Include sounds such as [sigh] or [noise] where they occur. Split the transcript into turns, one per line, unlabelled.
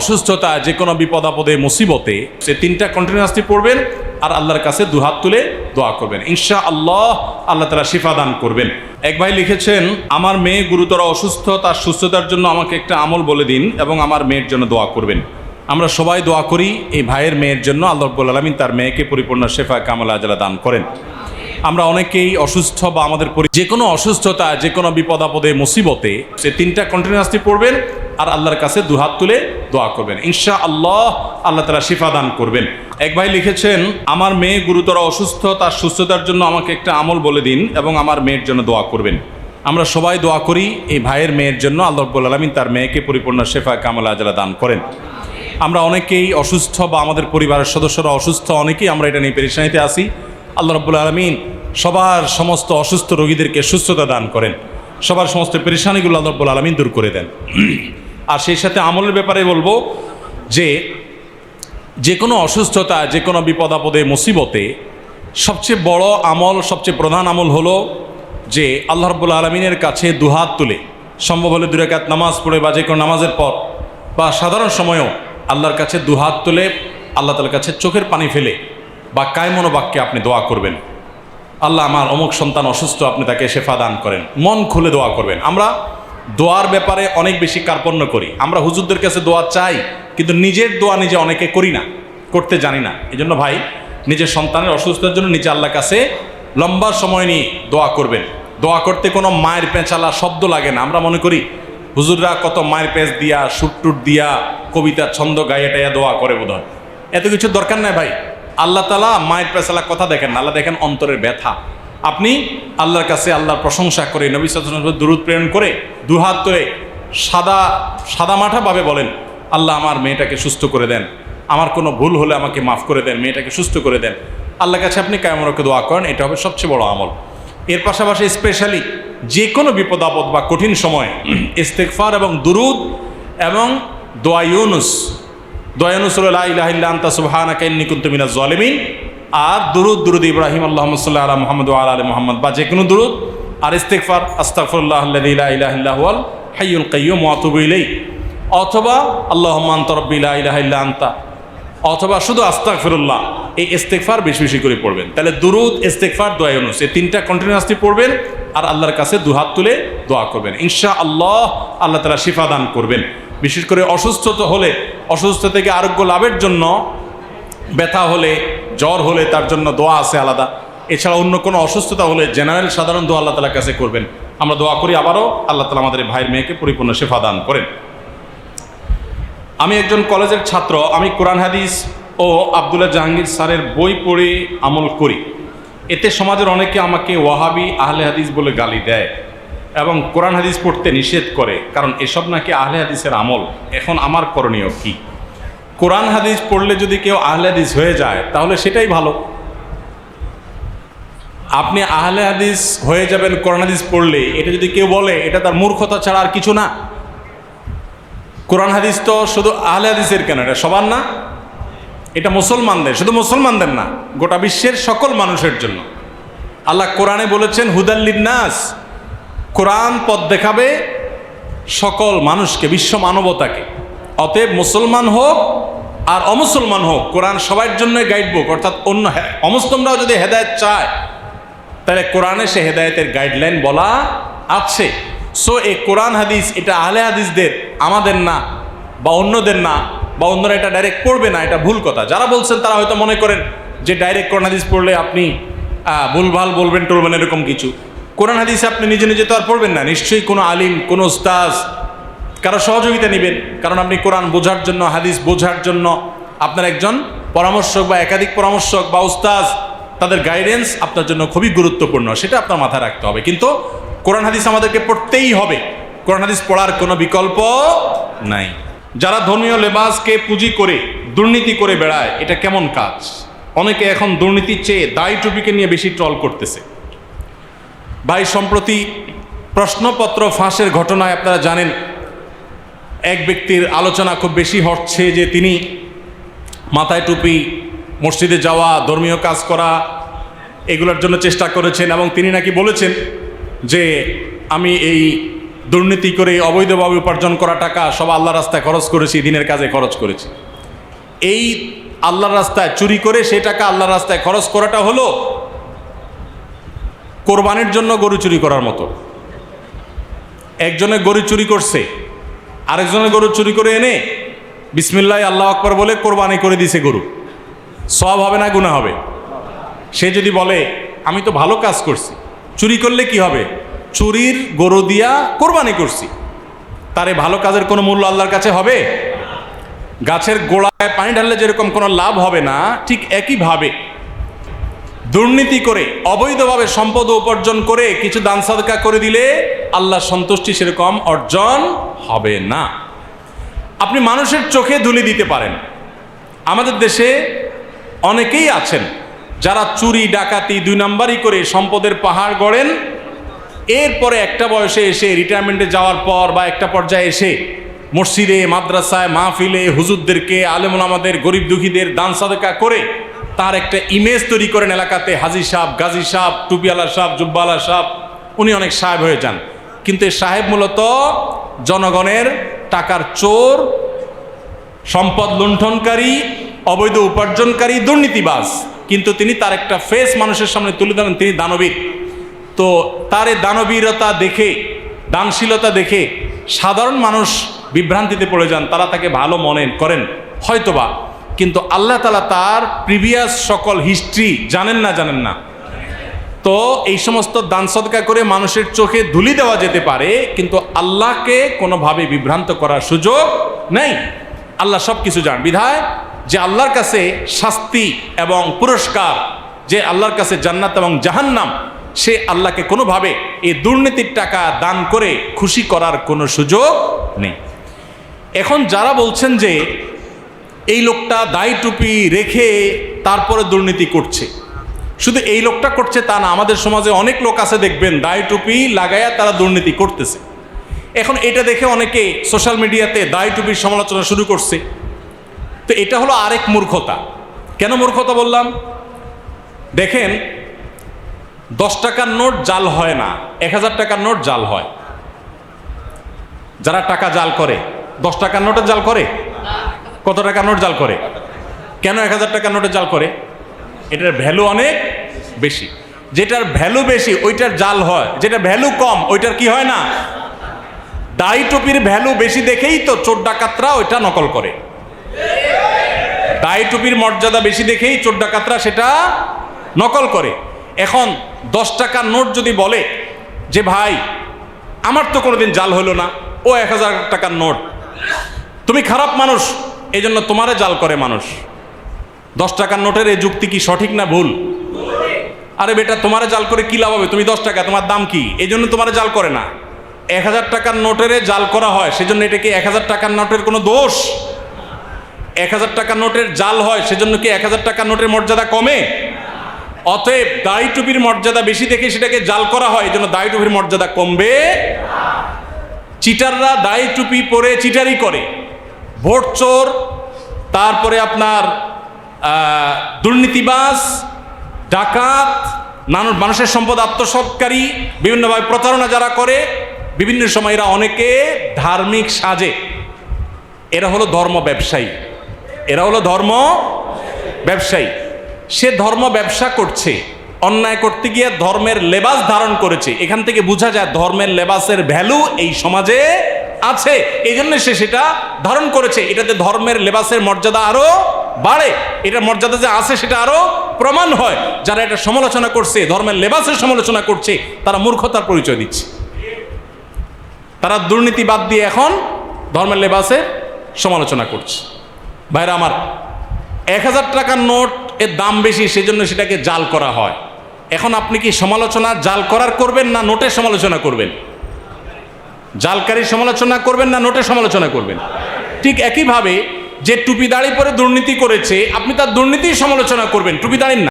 অসুস্থতা যে কোনো বিপদ, আপদে, মুসিবতে সে তিনটা কন্টিনিউয়াসলি পড়বেন আর আল্লাহর কাছে দুহাত তুলে দোয়া করবেন। ইনশা আল্লাহ আল্লাহ তালা শিফা দান করবেন। এক ভাই লিখেছেন, আমার মেয়ে গুরুতর অসুস্থ, তার সুস্থতার জন্য আমাকে একটা আমল বলে দিন এবং আমার মেয়ের জন্য দোয়া করবেন। আমরা সবাই দোয়া করি, এই ভাইয়ের মেয়ের জন্য আল্লাহ রব্বুল আলমিন তার মেয়েকে পরিপূর্ণ শেফা কামাল আজলা দান করেন। আমরা অনেকেই অসুস্থ বা আমাদের যে কোনো অসুস্থতা, যে কোনো বিপদ আপদে, মুসিবতে সে তিনটা কন্টিনিউয়াসলি পড়বেন আর আল্লাহর কাছে দুহাত তুলে দোয়া করবেন। ইনশা আল্লাহ আল্লাহ তালা শিফা দান করবেন। এক ভাই লিখেছেন, আমার মেয়ে গুরুতর অসুস্থ, তার সুস্থতার জন্য আমাকে একটা আমল বলে দিন এবং আমার মেয়ের জন্য দোয়া করবেন। আমরা সবাই দোয়া করি, এই ভাইয়ের মেয়ের জন্য আল্লাহ রব্বুল আলমিন তার মেয়েকে পরিপূর্ণ শেফা কামাল আজলা দান করেন। আমরা অনেকেই অসুস্থ বা আমাদের পরিবারের সদস্যরা অসুস্থ, অনেকেই আমরা এটা নিয়ে পেরেশানিতে আসি আল্লাহ রব্বুল আলমিন সবার সমস্ত অসুস্থ রোগীদেরকে সুস্থতা দান করেন। সবার সমস্ত পেরেশানিগুলো আল্লাহ রব্বুল আলমিন দূর করে দেন। আর সেই সাথে আমলের ব্যাপারে বলব যে যে কোনো অসুস্থতা, যে কোনো বিপদ আপদে, মুসিবতে সবচেয়ে বড় আমল, সবচেয়ে প্রধান আমল হলো যে আল্লাহ রব্বুল আলমিনের কাছে দুহাত তুলে, সম্ভব হলে দুরেকাত নামাজ পড়ে বা যে কোনো নামাজের পর বা সাধারণ সময়েও আল্লাহর কাছে দুহাত তুলে, আল্লাহ তালার কাছে চোখের পানি ফেলে বা কায়মনো বাক্যে আপনি দোয়া করবেন। আল্লাহ আমার অমুক সন্তান অসুস্থ, আপনি তাকে শেফা দান করেন। মন খুলে দোয়া করবেন। আমরা দোয়ার ব্যাপারে অনেক বেশি কার্পণ্য করি। আমরা হুজুরদের কাছে দোয়া চাই, কিন্তু নিজের দোয়া নিজে অনেকে করি না, করতে জানি না। এই জন্য ভাই, নিজের সন্তানের অসুস্থতার জন্য নিজে আল্লাহর কাছে লম্বা সময় নিয়ে দোয়া করবেন। দোয়া করতে কোনো মায়ের পেঁচালা শব্দ লাগে না। আমরা মনে করি, হুজুররা কত মায়ের পেঁচ দিয়া, সুটটুট দিয়া, কবিতা ছন্দ গায়ে টাইয়া দোয়া করে বোধ এত কিছু দরকার নাই ভাই। আল্লাহ তালা মায়ের পেশালা কথা দেখেন আল্লাহ দেখেন অন্তরের ব্যথা। আপনি আল্লাহর কাছে আল্লাহর প্রশংসা করে, নবী সাল্লাল্লাহু দূরত প্রেরণ করে, দুহাত ধরে সাদা সাদা মাঠাভাবে বলেন, আল্লাহ আমার মেয়েটাকে সুস্থ করে দেন। আমার কোনো ভুল হলে আমাকে মাফ করে দেন, মেয়েটাকে সুস্থ করে দেন। আল্লাহর কাছে আপনি কায়মরকে দোয়া করেন, এটা হবে সবচেয়ে বড় আমল। এর পাশাপাশি স্পেশালি যে কোনো বিপদ, আপদ বা কঠিন সময় [clears throat] ইস্তেকফার এবং দুরুদ এবং দোয়া ইউনুস দয়ানুসুল্লাহ ইলাহিল্লা আন্তা সুবহানাকা ইন্নী কুনতু মিনাজ জালিমিন। আর দুরুদ দুরুদ ইব্রাহিম, আল্লাহুম্মা সাল্লি আলা মুহাম্মদ আলা আলি মুহাম্মদ, বা যে কোনো দুরুদ। আর ইস্তিগফার, আস্তাগফিরুল্লাহ আল্লাযী লা ইলাহা ইল্লা হুয়াল হাইয়ুল কাইয়্যুম ওয়া আতুবু অথবা আল্লাহুম্মা আনতা রাব্বি লা ইলাহা আনতা। অথবা শুধু আস্তাগফিরুল্লাহ, এই ইস্তেগফার বেশি বেশি করে পড়বেন। তাহলে দুরুদ, ইস্তেগফার, দোয়া ইউনুস এই তিনটা কন্টিনিউয়াসলি পড়বেন আর আল্লাহর কাছে দুহাত তুলে দোয়া করবেন। ইনশা আল্লাহ আল্লাহ তালা শিফা দান করবেন। বিশেষ করে অসুস্থতা হলে অসুস্থ থেকে আরোগ্য লাভের জন্য ব্যথা হলে, জ্বর হলে তার জন্য দোয়া আছে আলাদা। এছাড়া অন্য কোনো অসুস্থতা হলে জেনারেল সাধারণ দোয়া আল্লাহ তালার কাছে করবেন। আমরা দোয়া করি আবারও আল্লাহ তালা আমাদের ভাইয়ের মেয়েকে পরিপূর্ণ সেফা দান করেন। আমি একজন কলেজের ছাত্র, আমি কোরআন, হাদিস ও আবদুল্লাহ জাহাঙ্গীর স্যারের বই পড়ে আমল করি। এতে সমাজের অনেকে আমাকে ওয়াহাবি আহলে হাদিস বলে গালি দেয়। এবং কোরআন হাদিস পড়তে নিষেধ করে, কারণ এসব নাকি আহলে হাদিসের আমল। এখন আমার করণীয় কি? কোরআন হাদিস পড়লে যদি কেউ আহলে হাদিস হয়ে যায়, তাহলে সেটাই ভালো। আপনি আহলে হাদিস হয়ে যাবেন, কোরআন হাদিস পড়লে। এটা যদি কেউ বলে, এটা তার মূর্খতা ছাড়া আর কিছু না। কোরআন হাদিস তো শুধু আহলে হাদিসের কেন? এটা সবার না? এটা মুসলমানদের, শুধু মুসলমানদের না, গোটা বিশ্বের সকল মানুষের জন্য। আল্লাহ কোরআনে বলেছেন হুদাল্লিন নাস কোরআন পথ দেখাবে সকল মানুষকে, বিশ্ব মানবতাকে। অতএব মুসলমান হোক আর অমুসলমান হোক, কোরআন সবার জন্য গাইড বুক অর্থাৎ অন্য অমুসলিমরাও যদি হেদায়ত চায়, তাহলে কোরআনে সে হেদায়তের গাইডলাইন বলা আছে। সো এই কোরআন হাদিস, এটা আহলে হাদিসদের, আমাদের না, বা অন্যদের না, বা অন্যরা এটা ডাইরেক্ট পড়বে না, এটা ভুল কথা। যারা বলছেন, তারা হয়তো মনে করেন যে ডাইরেক্ট কোরআন হাদিস পড়লে আপনি ভুলভাল বলবেন, টলবেন, এরকম কিছু। কোরআন হাদিসে আপনি নিজে নিজে তো আর পড়বেন না, নিশ্চয়ই কোনো আলিম, কোনো উস্তাজ কারও সহযোগিতা নেবেন। কারণ আপনি কোরআন বোঝার জন্য, হাদিস বোঝার জন্য আপনার একজন পরামর্শক বা একাধিক পরামর্শক বা উস্তাজ, তাদের গাইডেন্স আপনার জন্য খুবই গুরুত্বপূর্ণ, সেটা আপনার মাথায় রাখতে হবে। কিন্তু কোরআন হাদিস আমাদেরকে পড়তেই হবে। কোরআন হাদিস পড়ার কোনো বিকল্প নাই। যারা ধর্মীয় লেবাসকে পুঁজি করে, দুর্নীতি করে বেড়ায়, এটা কেমন কাজ? অনেকে এখন দুর্নীতির চেয়ে দায়ী টুপিকে নিয়ে বেশি ট্রল করতেছে। ভাই, সম্প্রতি প্রশ্নপত্র ফাঁসের ঘটনায় আপনারা জানেন, এক ব্যক্তির আলোচনা খুব বেশি হচ্ছে যে তিনি মাথায় টুপি, মসজিদে যাওয়া, ধর্মীয় কাজ করা, এগুলোর জন্য চেষ্টা করেছেন এবং তিনি নাকি বলেছেন যে আমি এই দুর্নীতি করে অবৈধভাবে উপার্জন করা টাকা সব আল্লাহ রাস্তায় খরচ করেছি, দিনের কাজে খরচ করেছি। এই আল্লাহর রাস্তায় চুরি করে সেই টাকা আল্লাহর রাস্তায় খরচ করাটা হলো কোরবানির জন্য গরু চুরি করার মতো। একজনে গরু চুরি করছে, আরেকজনে গরু চুরি করে এনে বিসমিল্লাহ, আল্লাহ আকবর বলে কোরবানি করে দিছে গরু। সব হবে না গুণা হবে? সে যদি বলে, আমি তো ভালো কাজ করছি, চুরি করলে কি হবে? চুরির গরু দিয়া কোরবানি করছি। তারে ভালো কাজের কোনো মূল্য আল্লাহর কাছে হবে? গাছের গোড়ায় পানি ঢাললে যেরকম কোনো লাভ হবে না, ঠিক একইভাবে দুর্নীতি করে, অবৈধভাবে সম্পদ উপার্জন করে কিছু দান সাদকা করে দিলে আল্লাহ সন্তুষ্টি সেরকম অর্জন হবে না। আপনি মানুষের চোখে ধুলি দিতে পারেন। আমাদের দেশে অনেকেই আছেন যারা চুরি, ডাকাতি দুই নাম্বারই করে সম্পদের পাহাড় গড়েন। এরপরে একটা বয়সে এসে রিটায়ারমেন্টে যাওয়ার পর বা একটা পর্যায়ে এসে মসজিদে, মাদ্রাসায়, মাহফিলে হুজুরদেরকে, আলেমুল আমাদের, গরিব দুঃখীদের দান সাদকা করে তার একটা ইমেজ তৈরি করেন এলাকাতে, হাজি সাহ গাজী সাহ টুপিওয়ালা সাহ জুব্বালা সাহ উনি অনেক সাহেব হয়ে যান। কিন্তু এই সাহেব মূলত জনগণের টাকার চোর, সম্পদ লুণ্ঠনকারী, অবৈধ উপার্জনকারী, দুর্নীতিবাজ। কিন্তু তিনি তার একটা ফেস মানুষের সামনে তুলে ধরেন, তিনি দানবীর। তো তার এই দানবীরতা দেখে, দানশীলতা দেখে সাধারণ মানুষ বিভ্রান্তিতে পড়ে যান, তারা তাকে ভালো মনে করেন। হয়তোবা কিন্তু আল্লাহ তালা তার প্রিভিয়াস সকল হিস্ট্রি জানেন না জানেন না। তো এই সমস্ত দান সদকা করে মানুষের চোখে ধুলি দেওয়া যেতে পারে, কিন্তু আল্লাহকে কোনোভাবে বিভ্রান্ত করার সুযোগ নেই। আল্লাহ সব কিছু জান বিধায় যে আল্লাহর কাছে শাস্তি এবং পুরস্কার, যে আল্লাহর কাছে জান্নাত এবং জাহান্নাম, সে আল্লাহকে কোনোভাবে এই দুর্নীতির টাকা দান করে খুশি করার কোনো সুযোগ নেই। এখন যারা বলছেন যে এই লোকটা দায়ী টুপি রেখে তারপরে দুর্নীতি করছে। শুধু এই লোকটা করছে তা না, আমাদের সমাজে অনেক লোক আছে দেখবেন দায় টুপি লাগাইয়া তারা দুর্নীতি করতেছে। এখন এটা দেখে অনেকে সোশ্যাল মিডিয়াতে দায় টুপির সমালোচনা শুরু করছে। তো এটা হলো আরেক মূর্খতা। কেন মূর্খতা বললাম? দেখেন, দশ টাকার নোট জাল হয় না, এক হাজার টাকার নোট জাল হয়। যারা টাকা জাল করে, দশ টাকার নোটের জাল করে? কত টাকার নোট জাল করে? কেন এক হাজার টাকার নোটের জাল করে? এটার ভ্যালু অনেক বেশি। যেটার ভ্যালু বেশি, ওইটার জাল হয়। যেটা ভ্যালু কম, ওইটার কি হয় না? দাড়ি টুপির ভ্যালু বেশি দেখেই তো চোর ডাকাতরা ওইটা নকল করে। দাড়ি টুপির মর্যাদা বেশি দেখেই চোর ডাকাতরা সেটা নকল করে। এখন দশ টাকার নোট যদি বলে যে, ভাই, আমার তো কোনোদিন জাল হলো না। ও এক হাজার টাকার নোট। তুমি খারাপ মানুষ। এই জন্য তোমারে জাল করে মানুষ। দশ টাকার নোটের এই যুক্তি কি সঠিক না ভুল? আরে বেটা, তোমারে জাল করে কি লাভ হবে? তুমি দশ টাকা, তোমার দাম কি? এই জন্য তোমারে জাল করে না। এক হাজার টাকার নোটের জাল করা হয়, সেজন্য এটা কি এক হাজার টাকার নোটের কোনো দোষ? এক হাজার টাকার নোটের জাল হয়, সেজন্য কি এক হাজার টাকার নোটের মর্যাদা কমে? অতএব দাড়ি টুপির মর্যাদা বেশি দেখে সেটাকে জাল করা হয় এই জন্য দাড়ি টুপির মর্যাদা কমবে। চিটাররা দাড়ি টুপি পরে চিটারি করে। ভোট চোর তারপরে আপনার আহ, দুর্নীতিবাজ ডাকাত নানুর মানুষের সম্পদ আত্মসৎকারী বিভিন্নভাবে প্রতারণা যারা করে বিভিন্ন সময় এরা অনেকে ধার্মিক সাজে। এরা হলো ধর্ম ব্যবসায়ী। এরা হলো ধর্ম ব্যবসায়ী। সে ধর্ম ব্যবসা করছে অন্যায় করতে গিয়ে ধর্মের লেবাস ধারণ করেছে। এখান থেকে বোঝা যায় ধর্মের লেবাসের ভ্যালু এই সমাজে আছে এই জন্য সে সেটা ধারণ করেছে। এটাতে ধর্মের লেবাসের মর্যাদা আরও বাড়ে। এটার মর্যাদা যে আছে, সেটা আরও প্রমাণ হয়। যারা এটা সমালোচনা করছে, ধর্মের লেবাসের সমালোচনা করছে, তারা মূর্খতার পরিচয় দিচ্ছে। তারা দুর্নীতি বাদ দিয়ে এখন ধর্মের লেবাসের সমালোচনা করছে। ভাইরা আমার, এক হাজার টাকার নোট এর দাম বেশি, সেজন্য সেটাকে জাল করা হয়। এখন আপনি কি সমালোচনা জাল করার করবেন না নোটের সমালোচনা করবেন? জালকারীর সমালোচনা করবেন না নোটের সমালোচনা করবেন। ঠিক একইভাবে যে টুপি দাড়ি পরে দুর্নীতি করেছে, আপনি তার দুর্নীতির সমালোচনা করবেন, টুপি দাঁড়িয়ে না।